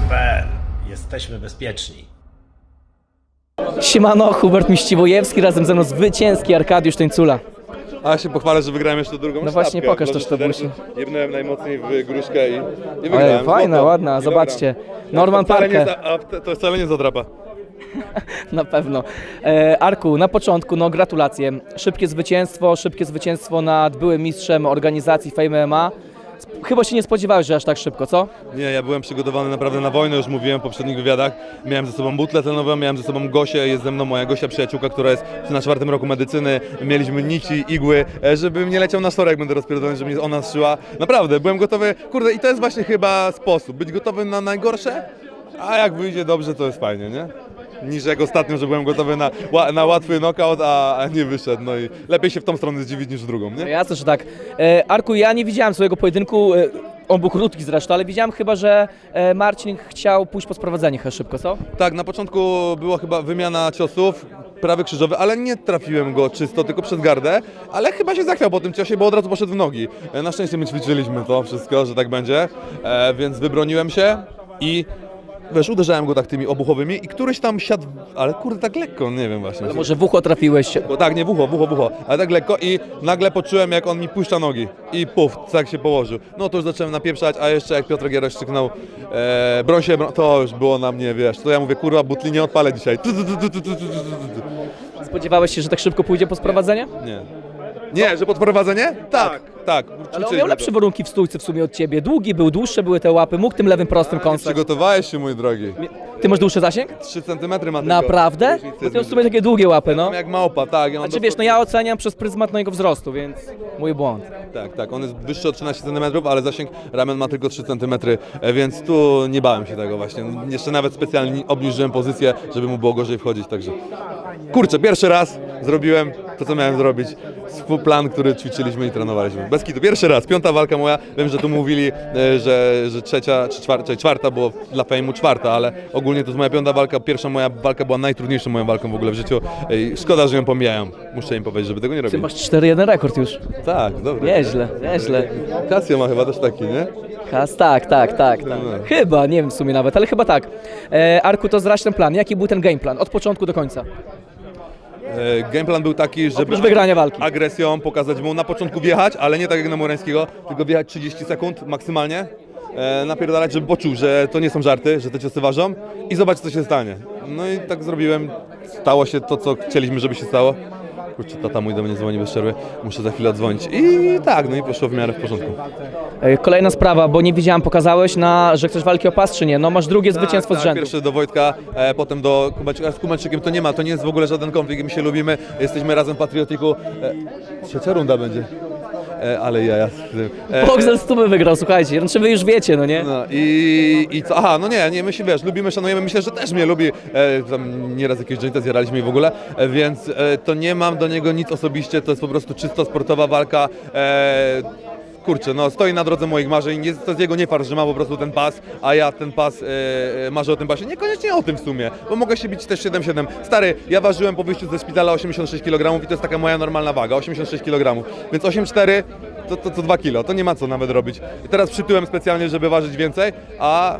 Boxy.pl. Jesteśmy bezpieczni. Siemano, Hubert Miściwojewski, razem ze mną zwycięski Arkadiusz Tańcula. A ja się pochwalę, że wygrałem jeszcze drugą No właśnie, sztabkę. pokaż to Dobrze, sztabusie. Jebnąłem najmocniej w gruszkę i, i Ale wygrałem. fajna, Złoto. ładna, I zobaczcie. dobra. Norman to wcale nie Parker. za- a to- To wcale nie zadrapa. Na pewno. E, Arku, na początku, no gratulacje. Szybkie zwycięstwo, szybkie zwycięstwo nad byłym mistrzem organizacji Fame MMA. Chyba się nie spodziewałeś, że aż tak szybko, co? Nie, ja byłem przygotowany naprawdę na wojnę, już mówiłem w poprzednich wywiadach. Miałem ze sobą butlę tlenową, miałem ze sobą Gosię, jest ze mną moja Gosia przyjaciółka, która jest na czwartym roku medycyny. Mieliśmy nici, igły, e, żebym nie leciał na sorę, jak będę rozpierdolony, żeby mnie ona zszyła. Naprawdę, byłem gotowy, kurde i to jest właśnie chyba sposób, być gotowy na najgorsze, a jak wyjdzie dobrze, to jest fajnie, nie? Niż jak ostatnio, że byłem gotowy na, na łatwy knockout, a, a nie wyszedł. No i lepiej się w tą stronę zdziwić niż w drugą, nie? No ja też tak. E, Arku, ja nie widziałem swojego pojedynku. E, on był krótki zresztą, ale widziałem chyba, że e, Marcin chciał pójść po sprowadzenie chyba szybko, co? Tak, na początku była chyba wymiana ciosów, prawy krzyżowy, ale nie trafiłem go czysto, tylko przez gardę, ale chyba się zachwiał po tym ciosie, bo od razu poszedł w nogi. E, Na szczęście my ćwiczyliśmy to wszystko, że tak będzie, e, więc wybroniłem się i wiesz, uderzałem go tak tymi obuchowymi i któryś tam siadł, ale kurde, tak lekko, nie wiem właśnie. Ale może w ucho trafiłeś się. Tak, nie w ucho, w ucho, w ucho, ale tak lekko i nagle poczułem, jak on mi puszcza nogi i puf, tak się położył. No to już zacząłem napieprzać, a jeszcze jak Piotr Gieroś krzyknął e, broń się, broń, to już było na mnie, wiesz, to ja mówię, kurwa, butli nie odpalę dzisiaj. Spodziewałeś się, że tak szybko pójdzie po sprowadzenie? Nie. Nie, że podprowadzenie? Tak, tak. Ale on miał lepsze warunki w stójce w sumie od ciebie. Długi był, dłuższe były te łapy, mógł tym lewym prostym Nie kąsać. przygotowałeś się, mój drogi. Ty masz dłuższy zasięg? 3 cm ma tylko. Naprawdę? Różnicy Bo ty masz w między- sumie takie długie łapy, no. Mam jak małpa, tak. Ja mam Znaczy wiesz, no ja oceniam przez pryzmat mojego wzrostu, więc mój błąd. Tak, tak, on jest wyższy o 13 cm, ale zasięg ramion ma tylko 3 cm, e, więc tu nie bałem się tego właśnie. Jeszcze nawet specjalnie obniżyłem pozycję, żeby mu było gorzej wchodzić, także... Kurczę, pierwszy raz zrobiłem to, co miałem zrobić. Plan, który ćwiczyliśmy i trenowaliśmy. Bez kitu, pierwszy raz, piąta walka moja. Wiem, że tu mówili, e, że, że trzecia czy czwarta, czwarta, było dla fejmu czwarta, ale ogólnie to jest moja piąta walka. Pierwsza moja walka była najtrudniejszą moją walką w ogóle w życiu. Szkoda, że ją pomijają. Muszę im powiedzieć, żeby tego nie Ty robili. masz 4-1 rekord już. Tak, dobry. Nieźle, nieźle. Casio ma chyba też taki, nie? Kas, tak, tak, tak, tak. Chyba, nie wiem w sumie nawet, ale chyba tak. E, Arku, to zdrać ten plan. Jaki był ten game plan? Od początku do końca. E, Gameplan był taki, żeby Oprócz wygrania walki. agresją pokazać mu na początku wjechać, ale nie tak jak na Murańskiego, tylko wjechać 30 sekund maksymalnie, e, napierdalać, żeby poczuł, że to nie są żarty, że te ciosy ważą i zobacz co się stanie. No i tak zrobiłem, stało się to, co chcieliśmy, żeby się stało. Kurczę, tata mój do mnie dzwoni bez przerwy, muszę za chwilę odzwonić. I tak, no i poszło w miarę w porządku. E, kolejna sprawa, bo nie widziałem, pokazałeś, na, że chcesz walki o pas, czy nie? No masz drugie zwycięstwo tak, z rzędu. Pierwszy do Wojtka, e, potem do Kubańczyka. Z Kubańczykiem to nie ma, to nie jest w ogóle żaden konflikt, my się lubimy, jesteśmy razem w Patriotiku. E, trzecia runda będzie. E, ale ja, ja z tym. E, Boxer stówy wygrał, słuchajcie, znaczy wy już wiecie, no nie? no i, i co? Aha, no nie, nie, my się wiesz, lubimy, szanujemy, myślę, że też mnie lubi. E, tam nieraz jakieś jointa zjaraliśmy i w ogóle, e, więc e, to nie mam do niego nic osobiście, to jest po prostu czysto sportowa walka. E, Kurczę, no stoi na drodze moich marzeń, jest, to jest jego nie farsz, że ma po prostu ten pas, a ja ten pas e, e, marzę o tym pasie. Niekoniecznie o tym w sumie, bo mogę się bić też 7-7. Stary, ja ważyłem po wyjściu ze szpitala 86 kg i to jest taka moja normalna waga, 86 kg. Więc 8,4 to, to, to 2 kg, to nie ma co nawet robić. Teraz przytyłem specjalnie, żeby ważyć więcej, a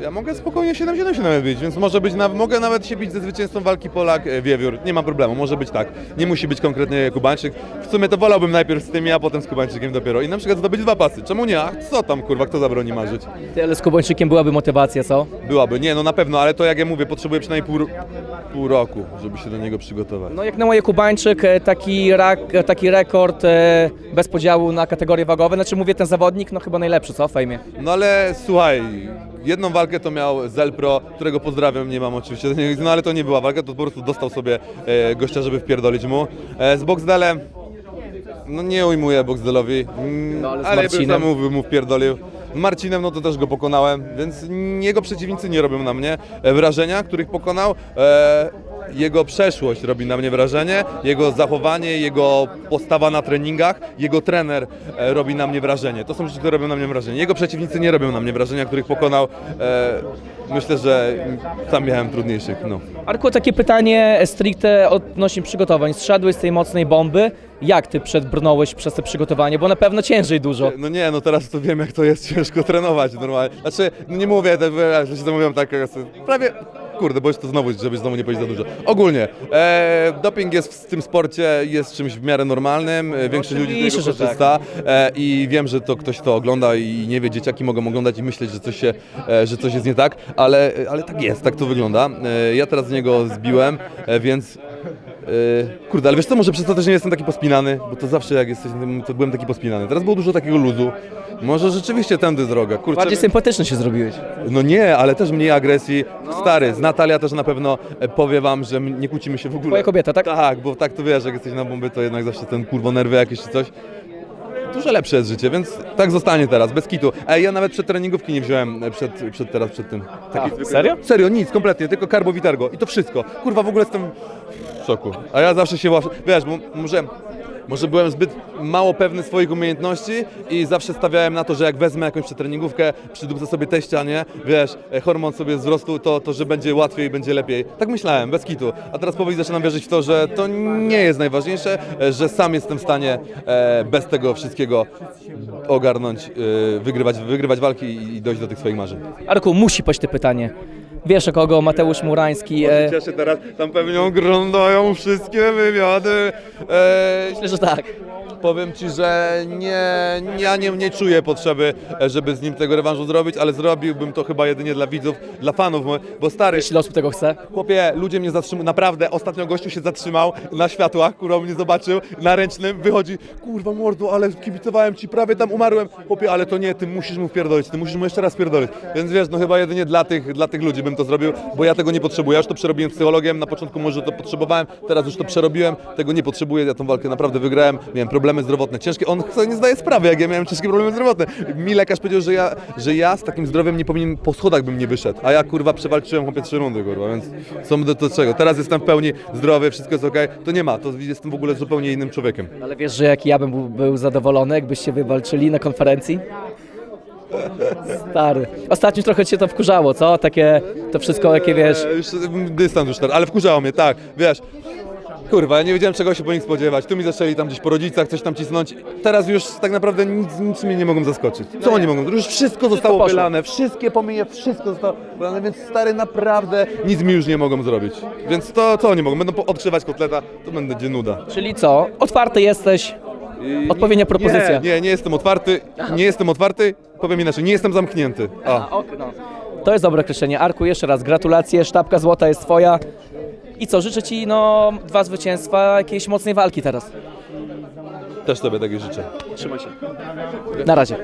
ja mogę spokojnie 7-7 się nawet bić, więc może być, na, mogę nawet się bić ze zwycięzcą walki Polak e, Wiewiór, nie ma problemu, może być tak. Nie musi być konkretnie Kubańczyk. W sumie to wolałbym najpierw z tymi, a potem z Kubańczykiem dopiero. I na przykład zdobyć dwa pasy. Czemu nie? A co tam kurwa, kto zabroni marzyć? Ty, ale z Kubończykiem byłaby motywacja, co? Byłaby, nie no na pewno, ale to jak ja mówię, potrzebuję przynajmniej pół, pół roku, żeby się do niego przygotować. No jak na moje Kubańczyk, e, taki, rak, e, taki rekord e, bez podziału na kategorie wagowe, znaczy mówię ten zawodnik, no chyba najlepszy, co w fejmie? No ale słuchaj, jedną walkę to miał Zelpro, którego pozdrawiam, nie mam oczywiście do niego, no ale to nie była walka, to po prostu dostał sobie e, gościa, żeby wpierdolić mu. E, z Boxdelem, no nie ujmuję Boxdelowi, mm, No, ale ale bym Marcinem? mu, mu wpierdolił. Marcinem, no to też go pokonałem, więc jego przeciwnicy nie robią na mnie e, wrażenia, których pokonał. E, jego przeszłość robi na mnie wrażenie, jego zachowanie, jego postawa na treningach, jego trener e, robi na mnie wrażenie. To są rzeczy, które robią na mnie wrażenie. Jego przeciwnicy nie robią na mnie wrażenia, których pokonał. Myślę, że sam miałem trudniejszych. No. Arku, takie pytanie stricte odnośnie przygotowań. Zszedłeś z tej mocnej bomby, Jak ty przedbrnąłeś przez te przygotowanie, bo na pewno ciężej dużo. No nie, no teraz to wiem jak to jest ciężko trenować normalnie. Znaczy, no nie mówię, że się to mówią tak, prawie, kurde, bo to znowu, żeby znowu nie powiedzieć za dużo. Ogólnie, e, doping jest w tym sporcie, jest czymś w miarę normalnym, e, większość ludzi z tego że tak. korzysta e, i wiem, że to ktoś to ogląda i nie wie, dzieciaki mogą oglądać i myśleć, że coś, się, e, że coś jest nie tak, ale, ale tak jest, tak to wygląda. E, ja teraz z niego zbiłem, e, więc Yy, kurde, ale wiesz co, może przez to też nie jestem taki pospinany, bo to zawsze jak jesteś, to byłem taki pospinany. Teraz było dużo takiego luzu. Może rzeczywiście tędy droga. Kurczę, Bardziej sympatyczny się zrobiłeś. no nie, ale też mniej agresji. Stary, z Natalia też na pewno e, powie wam, że m- nie kłócimy się w ogóle. Twoja kobieta, tak? Tak, bo tak to wiesz, jak jesteś na bomby, to jednak zawsze ten kurwo nerwy jakieś czy coś. Dużo lepsze jest życie, więc tak zostanie teraz, bez kitu. Ej, ja nawet przed treningówki nie wziąłem e, przed, przed teraz, przed tym. Taki zwykły- serio? Serio, nic, kompletnie, tylko karbo Vitargo i to wszystko. Kurwa, w ogóle jestem w szoku. A ja zawsze się właśnie, wiesz, bo może, może byłem zbyt mało pewny swoich umiejętności i zawsze stawiałem na to, że jak wezmę jakąś przetreningówkę, przydupcę sobie teścia, nie, wiesz, e, hormon sobie wzrostu, to, to że będzie łatwiej, będzie lepiej. Tak myślałem, bez kitu. A teraz powoli zaczynam wierzyć w to, że to nie jest najważniejsze, e, że sam jestem w stanie e, bez tego wszystkiego ogarnąć, wygrywać, wygrywać walki i dojść do tych swoich marzeń. Arku, musi paść te pytanie. Wiesz o kogo? Mateusz Murański. E, Cieszę teraz, tam pewnie oglądają wszystkie wywiady. E, myślę, że tak. powiem Ci, że nie, ja nie, nie czuję potrzeby, e, żeby z nim tego rewanżu zrobić, ale zrobiłbym to chyba jedynie dla widzów, dla fanów, bo stary, Jeśli osób tego chce. chłopie, ludzie mnie zatrzymują, naprawdę, ostatnio gościu się zatrzymał na światłach, kurwa mnie zobaczył, na ręcznym, wychodzi, kurwa mordo, ale kibicowałem Ci, prawie tam umarłem, chłopie, ale to nie, Ty musisz mu wpierdolić, Ty musisz mu jeszcze raz pierdolić, więc wiesz, no chyba jedynie dla tych, dla tych ludzi bym to zrobił, bo ja tego nie potrzebuję, już to przerobiłem psychologiem, na początku może to potrzebowałem, teraz już to przerobiłem, tego nie potrzebuję, ja tą walkę naprawdę wygrałem, miałem problemy zdrowotne, ciężkie, on sobie nie zdaje sprawy, jak ja miałem ciężkie problemy zdrowotne, mi lekarz powiedział, że ja, że ja z takim zdrowiem nie powinien, po schodach bym nie wyszedł, a ja kurwa przewalczyłem chłopie trzy rundy, kurwa, więc co do, do czego, teraz jestem w pełni zdrowy, wszystko jest okej, to nie ma, to jestem w ogóle zupełnie innym człowiekiem. Ale wiesz, że jak ja bym był, był zadowolony, jakbyście wywalczyli na konferencji? Stary. Ostatnio trochę cię to wkurzało, co? Takie, to wszystko, jakie wiesz... Już dystans już teraz, ale wkurzało mnie, tak, wiesz. Kurwa, ja nie wiedziałem czego się po nich spodziewać. Tu mi zaczęli tam gdzieś po rodzicach coś tam cisnąć. Teraz już tak naprawdę nic, nic mnie nie mogą zaskoczyć. Co oni mogą? Już wszystko zostało poszło. wylane, wszystkie pomyje, wszystko zostało wylane, więc stary naprawdę nic mi już nie mogą zrobić. Więc to co oni mogą? Będą po- kotleta, to będzie nuda. Czyli co? Otwarty jesteś, odpowiednia propozycja. Nie, nie, nie jestem otwarty, nie jestem otwarty, powiem inaczej, nie jestem zamknięty. A. To jest dobre określenie. Arku, jeszcze raz gratulacje, sztabka złota jest twoja. I co, życzę ci no dwa zwycięstwa, jakiejś mocnej walki teraz. Też sobie takie życzę. Na razie.